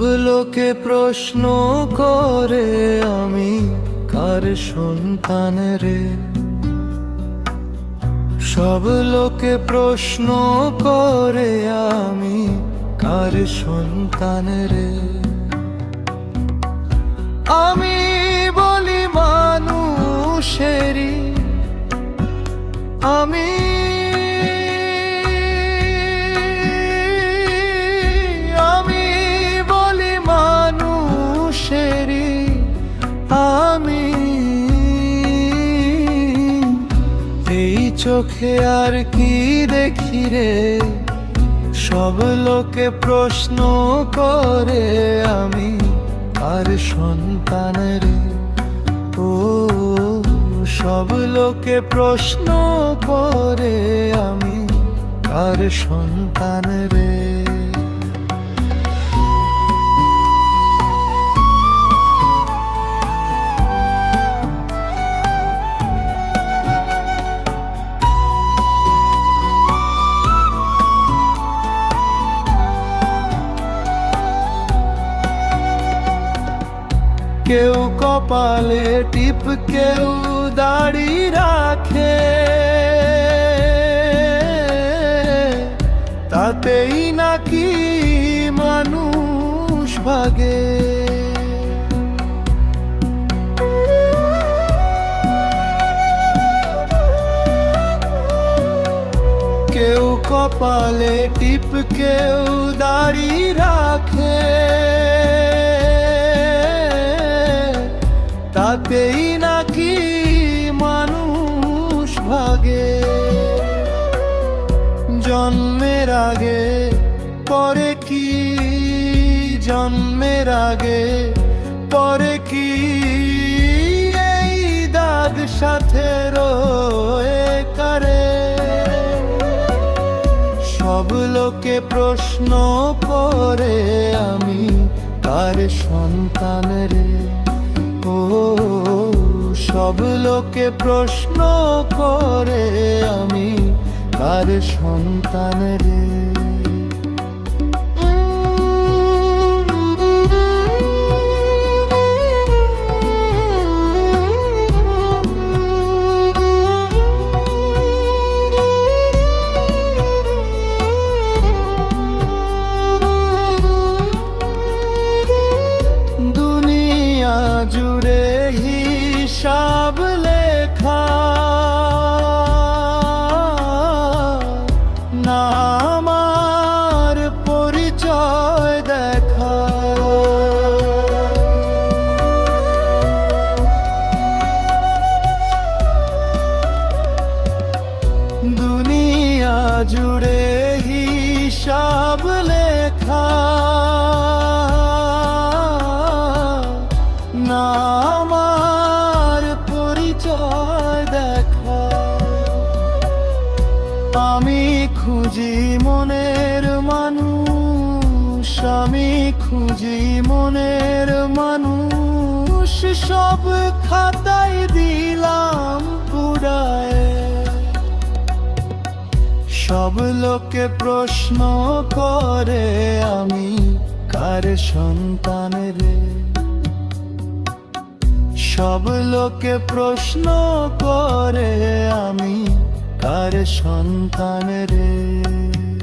লোকে প্রশ্ন করে আমি কার সন্তান রে? সব লোকে প্রশ্ন করে আমি কার সন্তান রে? আমি চোখে আর কি দেখি রে? সব লোকে প্রশ্ন করে আমি, আর সন্তান রে? ও, সব লোকে প্রশ্ন করে আমি, আর সন্তান রে? কেউ কপালে টিপ, কেউ দাড়ি রাখে। তাতেই নাকি মানুষ ভাগে। কেউ কপালে টিপ, কেউ দাড়ি রাখে। তাতেই নাকি মানুষ ভাগে। জন্মের আগে পরে কি? জন্মের আগে পরে কি? এই দাগ সাথে রয়ে কারে? সব লোকে প্রশ্ন করে, আমি তার সন্তানের সব লোকে প্রশ্ন করে আমি কার সন্তান রে? আমার পরিচয় দেখা। দুনিয়া জুড়ে হিসাব আমি খুঁজি মনের মানুষ, আমি খুঁজি মনের মানুষ। সব খাতায় দিলাম পুরায়। সব লোকে প্রশ্ন করে, আমি কার সন্তান রে? সব লোকে প্রশ্ন করে, আমি তার সন্তান রে।